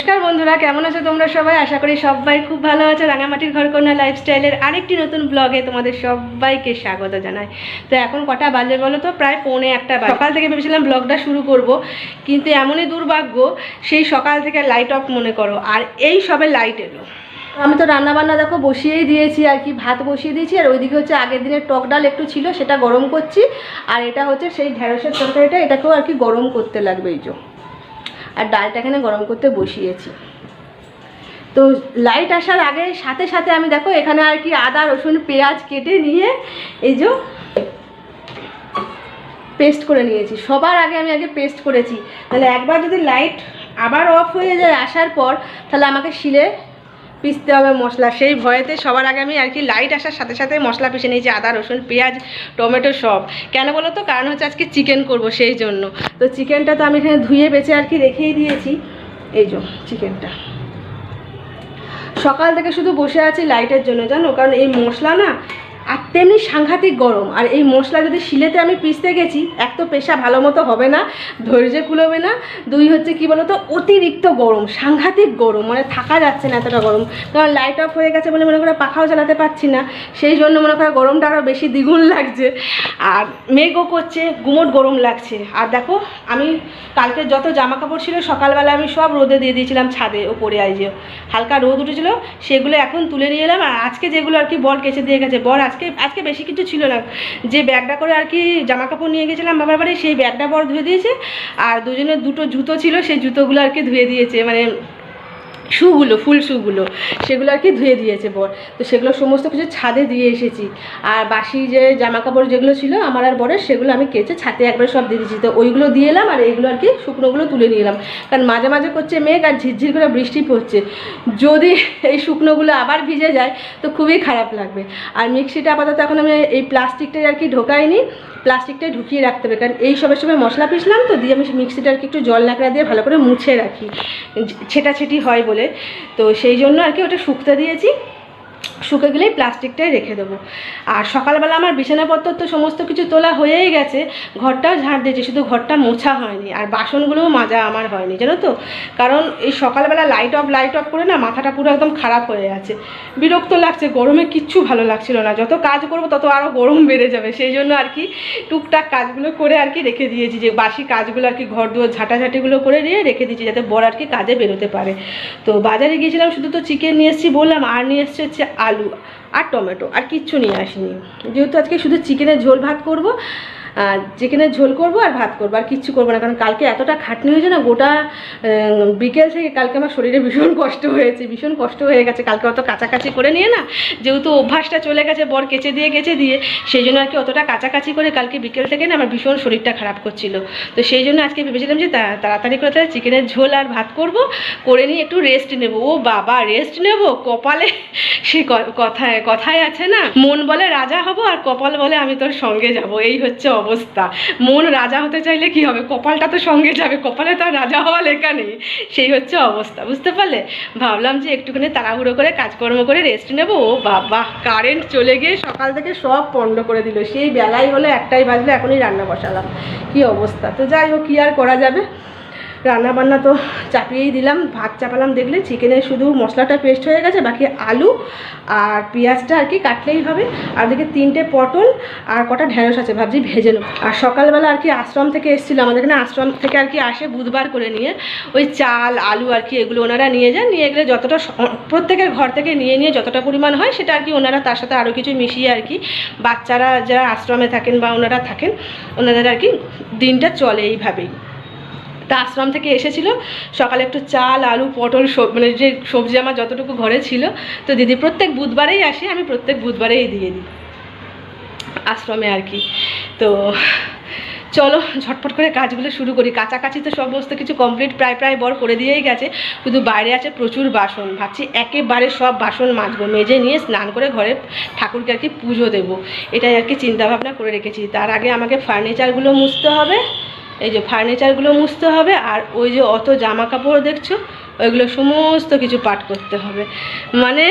বন্ধুরা, কেমন আছো তোমরা সবাই? আশা করি সবাই খুব ভালো আছে। রাঙামাটির ঘরকন্যা লাইফস্টাইলের আরেকটি নতুন ব্লগে তোমাদের সবাইকে স্বাগত জানাই। তো এখন কটা বাজে বলো তো? প্রায় পৌনে একটা বাজে। সকাল থেকে ভেবেছিলাম ব্লগটা শুরু করব, কিন্তু এমনই দুর্ভাগ্য, সেই সকাল থেকে লাইট অফ মনে করো, আর এই সবে লাইট এলো। আমি তো রান্না বান্না দেখো বসিয়েই দিয়েছি, আর কি ভাত বসিয়ে দিয়েছি, আর ওইদিকে হচ্ছে আগের দিনের টক ডাল একটু ছিল, সেটা গরম করছি, আর এটা হচ্ছে সেই ঢেঁড়সের তরকারিটা, এটাকেও আর কি গরম করতে লাগবে এই যে। আর ডালটা এখানে গরম করতে বসিয়েছি। তো লাইট আসার আগে সাথে সাথে আমি দেখো এখানে আর কি আদা, রসুন, পেঁয়াজ কেটে নিয়ে এই যে পেস্ট করে নিয়েছি। সবার আগে আমি আগে পেস্ট করেছি। তাহলে একবার যদি লাইট আবার অফ হয়ে যায় আসার পর, তাহলে আমাকে শিলে পিসতে হবে মশলা। সেই ভয়েতে সবার আগে আমি আর কি লাইট আসার সাথে সাথে মশলা পিষে নিয়েছি, আদা, রসুন, পেঁয়াজ, টমেটো সব। কেন বলো তো? কারণ হচ্ছে আজকে চিকেন করব সেই জন্য। তো চিকেনটা তো আমি এখানে ধুয়ে বেছে আর কি রেখেই দিয়েছি। এই যে চিকেনটা সকাল থেকে শুধু বসে আছি লাইটের জন্য, জানো? কারণ এই মশলা না আর তেমনি সাংঘাতিক গরম। আর এই মশলা যদি শিলেতে আমি পিসতে গেছি, এক তো পেশা ভালো মতো হবে না, ধৈর্য কুলোবে না, দুই হচ্ছে কি বলতো, অতিরিক্ত গরম, সাংঘাতিক গরম মানে থাকা যাচ্ছে না এতটা গরম। কারণ লাইট অফ হয়ে গেছে বলে মনে করে পাখাও চালাতে পারছি না, সেই জন্য মনে করে গরমটা আরও বেশি দ্বিগুণ লাগছে। আর মেঘও করছে, গুমোট গরম লাগছে। আর দেখো, আমি কালকে যত জামা কাপড় ছিল, সকালবেলা আমি সব রোদে দিয়ে দিয়েছিলাম ছাদে, ওপরে আই যে হালকা রোদ উঠেছিল, সেগুলো এখন তুলে নিয়ে এলাম, আর আজকে যেগুলো আর কি বর কেচে দিয়ে গেছে, বর আজকে আজকে বেশি কিছু ছিল না। যে ব্যাগটা করে আর কি জামা কাপড় নিয়ে গেছিলাম বাবার বাড়ি, সেই ব্যাগটা বড় ধুয়ে দিয়েছে, আর দুজনের দুটো জুতো ছিল, সেই জুতোগুলো আর কি ধুয়ে দিয়েছে। মানে শুগুলো, ফুল শুগুলো, সেগুলো আর কি ধুয়ে দিয়েছে বর। তো সেগুলো সমস্ত কিছু ছাদে দিয়ে এসেছি। আর বাসি যে জামা কাপড় যেগুলো ছিল আমার আর বরের, সেগুলো আমি কেচে ছাদে একবার সব দিয়ে দিয়েছি। তো ওইগুলো দিয়ে এলাম আর এইগুলো আর কি শুকনোগুলো তুলে নিয়ে এলাম। কারণ মাঝে মাঝে করছে মেঘ আর ঝিরঝির করে বৃষ্টি পড়ছে। যদি এই শুকনোগুলো আবার ভিজে যায়, তো খুবই খারাপ লাগবে। আর মিক্সিটা আপাতত এখন আমি এই প্লাস্টিকটাই আর কি ঢোকাইনি। প্লাস্টিকটাই ঢুকিয়ে রাখতে হবে। কারণ এই সবের সময় মশলা পিসলাম তো, দিয়ে আমি মিক্সিটা আর কি একটু জল নাকড়া দিয়ে ভালো করে মুছে রাখি। ছেটাছেটি হয় বলে। তো সেই জন্য আর কি ওটা শুকতে দিয়েছি। শুকে গেলেই প্লাস্টিকটাই রেখে দেবো। আর সকালবেলা আমার বিছানাপত্র তো সমস্ত কিছু তোলা হয়েই গেছে, ঘরটাও ঝাড় দিয়েছে, শুধু ঘরটা মোছা হয়নি, আর বাসনগুলোও মাজা আমার হয়নি, জানো তো? কারণ এই সকালবেলা লাইট অফ লাইট অফ করে না মাথাটা পুরো একদম খারাপ হয়ে আছে। বিরক্ত লাগছে, গরমে কিচ্ছু ভালো লাগছিল না, যত কাজ করব তত আরও গরম বেড়ে যাবে, সেই জন্য আর কি টুকটাক কাজগুলো করে আর কি রেখে দিয়েছি, যে বাসি কাজগুলো আর কি ঘর দুয়ার ঝাঁটাঝাঁটিগুলো করে দিয়ে রেখে দিয়েছি, যাতে বড় আর কি কাজে বেরোতে পারে। তো বাজারে গিয়েছিলাম, শুধু তো চিকেন নিয়ে এসেছি বললাম, আর নিয়ে এসছে আলু আর টমেটো আর কিচ্ছু নিয়ে আসিনি। যেহেতু আজকে শুধু চিকেনের ঝোল ভাত করব চিকেনের ঝোল করব আর ভাত করব, আর কিচ্ছু করব না, কারণ কালকে এতটা খাটনি হয়েছে না, গোটা বিকেল থেকে কালকে আমার শরীরে ভীষণ কষ্ট হয়েছে, ভীষণ কষ্ট হয়ে গেছে, কালকে অত কাছাকাছি করে নিয়ে না, যেহেতু অভ্যাসটা চলে গেছে, বর কেচে দিয়ে গেছে দিয়ে, সেই জন্য আর কি অতটা কাছাকাছি করে কালকে বিকেল থেকে না আমার ভীষণ শরীরটা খারাপ করছিল। তো সেই জন্য আজকে ভেবেছিলাম যে তাড়াতাড়ি করে তাহলে চিকেনের ঝোল আর ভাত করব, করে নিয়ে একটু রেস্ট নেব। ও বাবা রেস্ট নেব? কপালে সে কথায় কথায় আছে না, মন বলে রাজা হব আর কপাল বলে আমি তোর সঙ্গে যাব, এই হচ্ছে অবস্থা। মন রাজা হতে চাইলে কি হবে? কপালটা তো সঙ্গে যাবে। কপালে তো রাজা হওয়া লেখা নেই। সেই হচ্ছে অবস্থা, বুঝতে পারলে? ভাবলাম যে একটুখানি তাড়াহুড়ো করে, কাজকর্ম করে রেস্ট নেব। ও বাবা কারেন্ট চলে গিয়ে সকাল থেকে সব পণ্ড করে দিল। সেই বেলায় হলো একটাই বাজলে, এখনই রান্না বসালাম। কি অবস্থা? তো যাই হোক, কী আর করা যাবে? রান্না বান্না তো চাপিয়েই দিলাম, ভাত চাপালাম, দেখলে চিকেনের শুধু মশলাটা পেস্ট হয়ে গেছে, বাকি আলু আর পেঁয়াজটা আর কি কাটলেই হবে। আর ওদিকে তিনটে পটল আর কটা ঢেঁড়স আছে, ভাবছি ভেজে নেব। আর সকালবেলা আর কি আশ্রম থেকে এসেছিল, আমাদের এখানে আশ্রম থেকে আর কি আসে বুধবার করে নিয়ে। ওই চাল, আলু আর কি এগুলো ওনারা নিয়ে যান, নিয়ে গেলে যতটা প্রত্যেকের ঘর থেকে নিয়ে নিয়ে যতটা পরিমাণ হয়, সেটা আর কি ওনারা তার সাথে আরও কিছু মিশিয়ে আর কি বাচ্চারা যারা আশ্রমে থাকেন বা ওনারা থাকেন, ওনাদের আর কি দিনটা চলে এইভাবেই। তা আশ্রম থেকে এসেছিল। সকালে একটু চাল, আলু, পটল মানে যে সবজি আমার যতটুকু ঘরে ছিল। তো দিদি প্রত্যেক বুধবারেই আসে, আমি প্রত্যেক বুধবারেই দিয়ে দিই। আশ্রমে আর কি। তো চলো, ঝটপট করে কাজগুলো শুরু করি। কাছাকাছি তো সমস্ত কিছু কমপ্লিট প্রায় প্রায় বর করে দিয়েই গেছে। শুধু বাইরে আছে প্রচুর বাসন। ভাবছি একেবারে সব বাসন মাজবো, মেজে নিয়ে স্নান করে ঘরে ঠাকুরকে আর কি পুজো দেবো। এটাই আর কি চিন্তাভাবনা করে রেখেছি। তার আগে আমাকে ফার্নিচারগুলো মুছতে হবে। এই যে ফার্নিচারগুলো মুছতে হবে আর ওই যে অত জামা কাপড় দেখছ, ওইগুলো সমস্ত কিছু পাঠ করতে হবে। মানে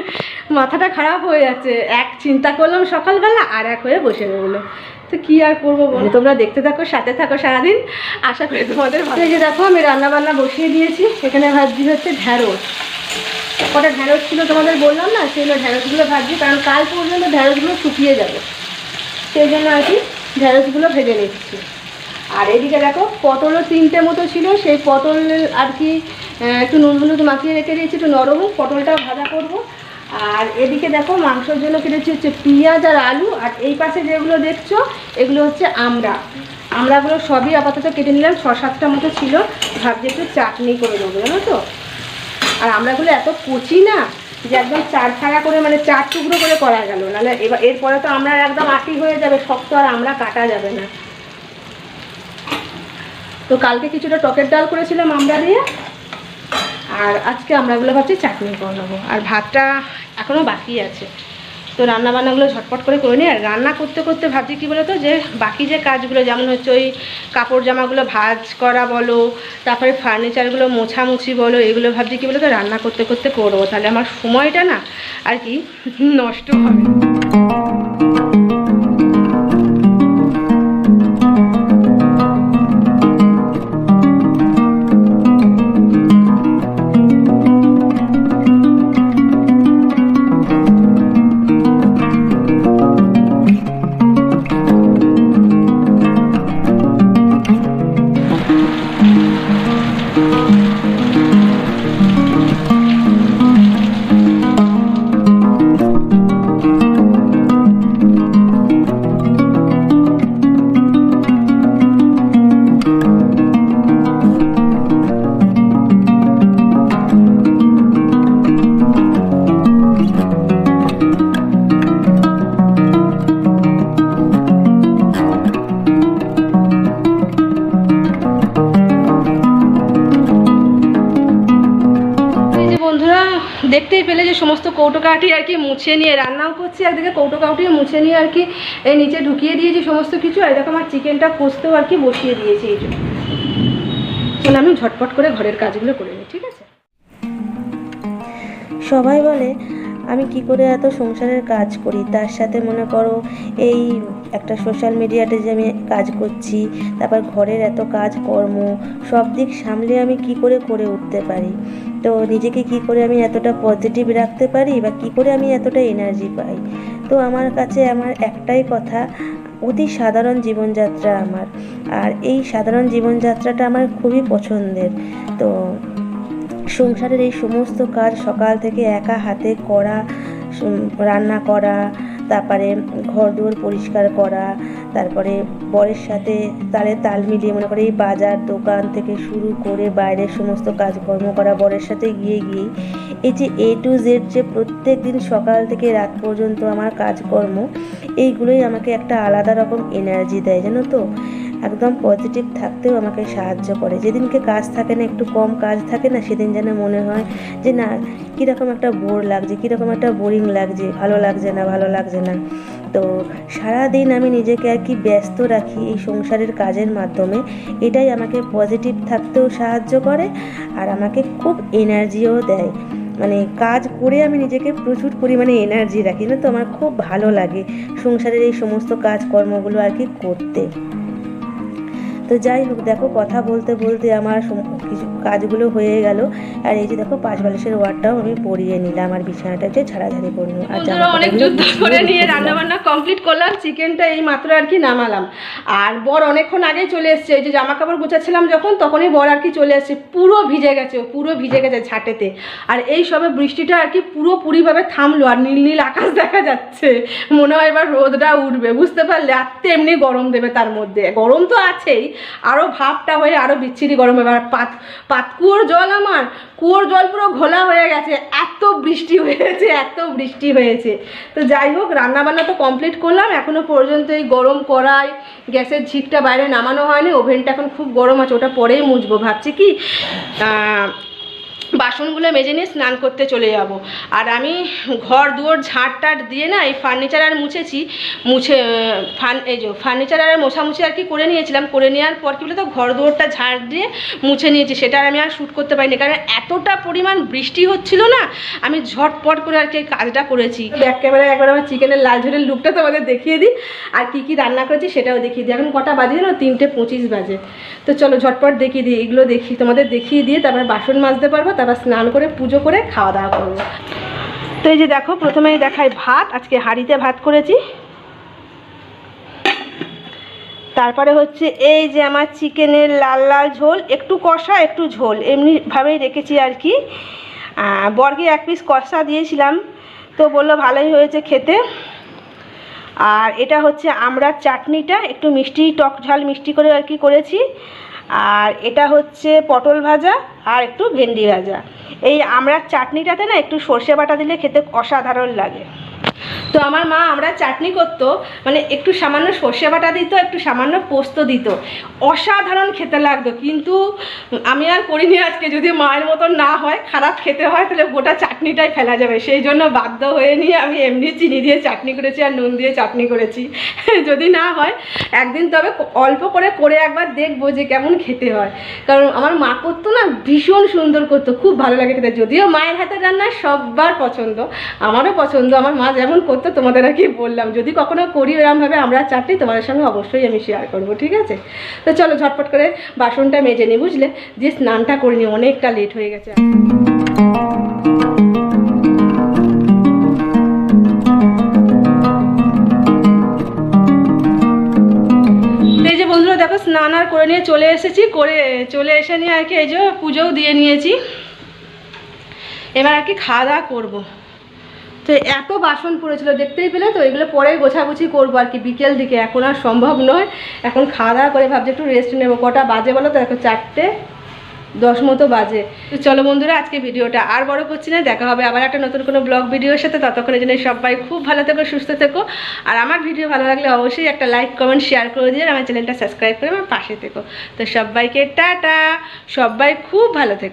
মাথাটা খারাপ হয়ে যাচ্ছে। এক চিন্তা করলাম সকালবেলা আর এক হয়ে বসে রইল। তো কি আর করব বলো? তোমরা দেখতে থাকো, সাথে থাকো সারাদিন। আশা করি তোমাদের ভালো যে দেখো, আমি রান্নাবান্না বসিয়ে দিয়েছি। এখানে ভাবছি হচ্ছে ঢ্যাঁড়স। কটা ঢ্যাঁড়স ছিল তোমাদের বললাম না? সেগুলো ঢ্যাঁড়সগুলো ভাজছি, কারণ কাল পর্যন্ত ঢ্যাঁড়সগুলো শুকিয়ে যাবে। সেই জন্য আর কি ঢ্যাঁড়সগুলো ভেজে নিচ্ছি। আর এদিকে দেখো, পটলও তিনটে মতো ছিল। সেই পটল আর কি একটু নুন হলুদ মাখিয়ে রেখে দিয়েছি, একটু নরম। পটলটা ভাজা করব। আর এদিকে দেখো, মাংসের জন্য কেটেছি হচ্ছে পেঁয়াজ আর আলু। আর এই পাশে যেগুলো দেখছ, এগুলো হচ্ছে আমড়া। আমড়াগুলো সবই আপাতত কেটে নিলাম ছ সাতটা মতো ছিল। ভাবছি একটু চাটনি করে দেবো জানো তো? আর আমরাগুলো এত কচি না, যে একদম চার ছাড়া করে মানে চার টুকরো করে করা গেল। নাহলে এবার এরপরে তো আমরা একদম আটি হয়ে যাবে, শক্ত আর আমরা কাটা যাবে না। তো কালকে কিছুটা টকের ডাল করেছিলাম আমরা দিয়ে। আর আজকে আমরাগুলো ভাবছি চাটনি করে নেব। আর ভাতটা এখনও বাকি আছে। তো রান্না বান্নাগুলো ঝটপট করে করে নিই। আর রান্না করতে করতে ভাবছি কী বলতো যে, বাকি যে কাজগুলো, যেমন হচ্ছে ওই কাপড় জামাগুলো ভাজ করা বলো, তারপরে ফার্নিচারগুলো মোছামুছি বলো, এগুলো ভাবছি কী বলতো রান্না করতে করতে করব। তাহলে আমার সময়টা না আর কি নষ্ট হবে। দেখতেই পেলে যে সমস্ত কৌটোকাঠি আর কি মুছে নিয়ে রান্নাও করছি, একদিকে কৌটোকাঠিও মুছে নিয়ে আর কি এই নিচে ঢুকিয়ে দিয়েছি সমস্ত কিছু, আর দেখো আমার চিকেনটা কষতেও আর কি বসিয়ে দিয়েছি এই জন্য। আমি ঝটপট করে ঘরের কাজগুলো করে নিই, ঠিক আছে? সবাই বলে আমি কি করে এত সংসারের কাজ করি? তার সাথে মনে করো এই একটা সোশ্যাল মিডিয়াতে যে আমি কাজ করছি, তারপর ঘরের এত কাজ কর্ম সব দিক সামলে আমি কি করে করে উঠতে পারি? তো নিজেকে কি করে আমি এতটা পজিটিভ রাখতে পারি বা কি করে আমি এতটা এনার্জি পাই? তো আমার কাছে আমার একটাই কথা, অতি সাধারণ জীবনযাত্রা আমার। আর এই সাধারণ জীবনযাত্রাটা আমার খুবই পছন্দের। তো সংসারের এই সমস্ত কাজ সকাল থেকে একা হাতে করা রান্না করা, তারপরে ঘর পরিষ্কার করা, তারপরে বরের সাথে তালে তাল মিলিয়ে মনে করে এই বাজার দোকান থেকে শুরু করে বাইরের সমস্ত কাজকর্ম করা, বরের সাথে গিয়ে গিয়ে এই যে এ টু জেড যে প্রত্যেক দিন সকাল থেকে রাত পর্যন্ত আমার কাজকর্ম, এইগুলোই আমাকে একটা আলাদা রকম এনার্জি দেয়, জানো তো? একদম পজিটিভ থাকতেও আমাকে সাহায্য করে। যেদিনকে কাজ থাকে না, একটু কম কাজ থাকে না, সেদিন যেন মনে হয় যে, না, কীরকম একটা বোর লাগছে, কীরকম একটা বোরিং লাগছে, ভালো লাগছে না, ভালো লাগছে না। তো সারাদিন আমি নিজেকে আর কি ব্যস্ত রাখি এই সংসারের কাজের মাধ্যমে। এটাই আমাকে পজিটিভ থাকতেও সাহায্য করে আর আমাকে খুব এনার্জিও দেয়। মানে কাজ করে আমি নিজেকে প্রচুর পরিমাণে এনার্জি রাখি। না তো, আমার খুব ভালো লাগে সংসারের এই সমস্ত কাজকর্মগুলো আর কি করতে। তো যাই হোক দেখো কথা বলতে বলতে আমার কিছু কাজগুলো হয়ে গেল। আর এই যে দেখো পাঁচ বালিশের ওয়ারটাও আমি পরিয়ে নিলাম। আর বিছানাটা যে ঝাড়াঝাড়ি করব আর জামা অনেক যুদ্ধ করে নিয়ে রেখে রান্না বান্না কমপ্লিট করলাম চিকেনটা এই মাত্র আর কি নামালাম। আর বর অনেকক্ষণ আগেই চলে এসছে এই যে জামা কাপড় গুছাচ্ছিলাম যখন তখনই বর আর কি চলে এসছে পুরো ভিজে গেছে পুরো ভিজে গেছে ঝাঁটেতে। আর এই সবে বৃষ্টিটা আর কি পুরোপুরিভাবে থামলো আর নীল নীল আকাশ দেখা যাচ্ছে। মনে হয় এবার রোদটা উঠবে বুঝতে পারলে। আর তেমনি গরম দেবে তার মধ্যে। গরম তো আছেই আরও ভাবটা হয়ে আরও বিচ্ছিরি গরম এবার পাত পাত কুয়োর জল আমার, কুয়োর জল পুরো ঘোলা হয়ে গেছে, এত বৃষ্টি হয়েছে, এত বৃষ্টি হয়েছে। তো যাই হোক, রান্নাবান্না তো কমপ্লিট করলাম এখনও পর্যন্ত এই গরম কড়াই, গ্যাসের ঝিকটা বাইরে নামানো হয়নি, ওভেনটা এখন খুব গরম আছে, ওটা পরেই মুছবো। ভাবছি কি বাসনগুলো মেজে নিয়ে স্নান করতে চলে যাব। আর আমি ঘর দুয়ার ঝাঁট টাট দিয়ে না এই ফার্নিচার আর মুছেছি। মুছে ফান এই যে ফার্নিচার আর মোছামুছি আর কি করে নিয়েছিলাম। করে নেওয়ার পর কি বলতো, ঘর দুয়ারটা ঝাঁট দিয়ে মুছে নিয়েছি। সেটা আর আমি আর শ্যুট করতে পারিনি। কারণ এতটা পরিমাণ বৃষ্টি হচ্ছিল না, আমি ঝটপট করে আর কি কাজটা করেছি। ব্যাক ক্যামেরায় একবার আমার চিকেনের লাল ঝোলের লুকটা তোমাদের দেখিয়ে দিই। আর কি কি রান্না করেছি সেটাও দেখিয়ে দিই। এখন কটা বাজে না তিনটে পঁচিশ বাজে। তো চলো ঝটপট দেখিয়ে দিই। এগুলো দেখি, তোমাদের দেখিয়ে দিয়ে তারপরে বাসন মাজতে পারব স্নান করে পুজো করে খাওয়া দাওয়া করব। তো এই যে দেখো, প্রথমেই দেখাই ভাত, আজকে হাঁড়িতে ভাত করেছি। তারপরে হচ্ছে এই যে আমার চিকেনের লাল লাল ঝোল, একটু কষা, একটু ঝোল, এমনিভাবেই রেখেছি আর কি। বর্গে এক পিস কষা দিয়েছিলাম, তো বলল ভালোই হয়েছে খেতে। আর এটা হচ্ছে আমরা চাটনিটা, একটু মিষ্টি, টক ঝাল মিষ্টি করে আর কি করেছি। আর এটা হচ্ছে পটল ভাজা আর একটু ভেন্ডি ভাজা। এই আমরা চাটনিটাতে না একটু সর্ষে বাটা দিলে খেতে অসাধারণ লাগে। তো আমার মা আমরা চাটনি করতো মানে একটু সামান্য সর্ষে বাটা দিত, একটু সামান্য পোস্ত দিত। অসাধারণ খেতে লাগতো, কিন্তু আমি আর করিনি আজকে। যদি মায়ের মতন না হয়, খারাপ খেতে হয়, তাহলে গোটা চাটনিটাই ফেলা যাবে। সেই জন্য বাধ্য হয়ে নিয়ে আমি এমনি চিনি দিয়ে চাটনি করেছি আর নুন দিয়ে চাটনি করেছি। যদি না হয়, একদিন তবে অল্প করে করে একবার দেখব যে কেমন খেতে হয়। কারণ আমার মা করতো না, ভীষণ সুন্দর করতো, খুব ভালো লাগে খেতে। যদিও মায়ের হাতের রান্না সববার পছন্দ, আমারও পছন্দ। আমার মা যেমন করতো, তোমাদের আর কি বললাম। যদি কখনো করি এরমভাবে আমরা চাটনি, তোমাদের সঙ্গে অবশ্যই আমি শেয়ার করব, ঠিক আছে? তো চলো ঝটপট করে বাসনটা মেজে নিই বুঝলে? যে স্নানটা করিনি অনেকটা লেট হয়ে গেছে। দেখো, স্নান আর করে নিয়ে চলে এসেছি, করে, চলে এসে নিয়ে আর কি এই যে পুজোও দিয়ে নিয়েছি। এবার আর কি খাওয়া দাওয়া করব। তো এত বাসন পড়েছিল, দেখতেই পেলে তো? এগুলো পরে গোছাগুছি করব আর কি, বিকেল দিকে। এখন আর সম্ভব নয়। এখন খাওয়া দাওয়া করে ভাবছি একটু রেস্ট নেব। কটা বাজে বলো তো? এখন চারটে, দশ মতো বাজে। তো চলো বন্ধুরা, আজকে ভিডিওটা আর বড় করছি না। দেখা হবে আবার একটা নতুন কোনো ব্লগ ভিডিওর সাথে। ততক্ষণের জন্য সবাই খুব ভালো থেকো, সুস্থ থেকো। আর আমার ভিডিও ভালো লাগলে অবশ্যই একটা লাইক কমেন্ট শেয়ার করে দিয়ে আমার চ্যানেলটা সাবস্ক্রাইব করে আমার পাশে থেকো। তো সবাইকে টাটা! সবাই খুব ভালো থেকো।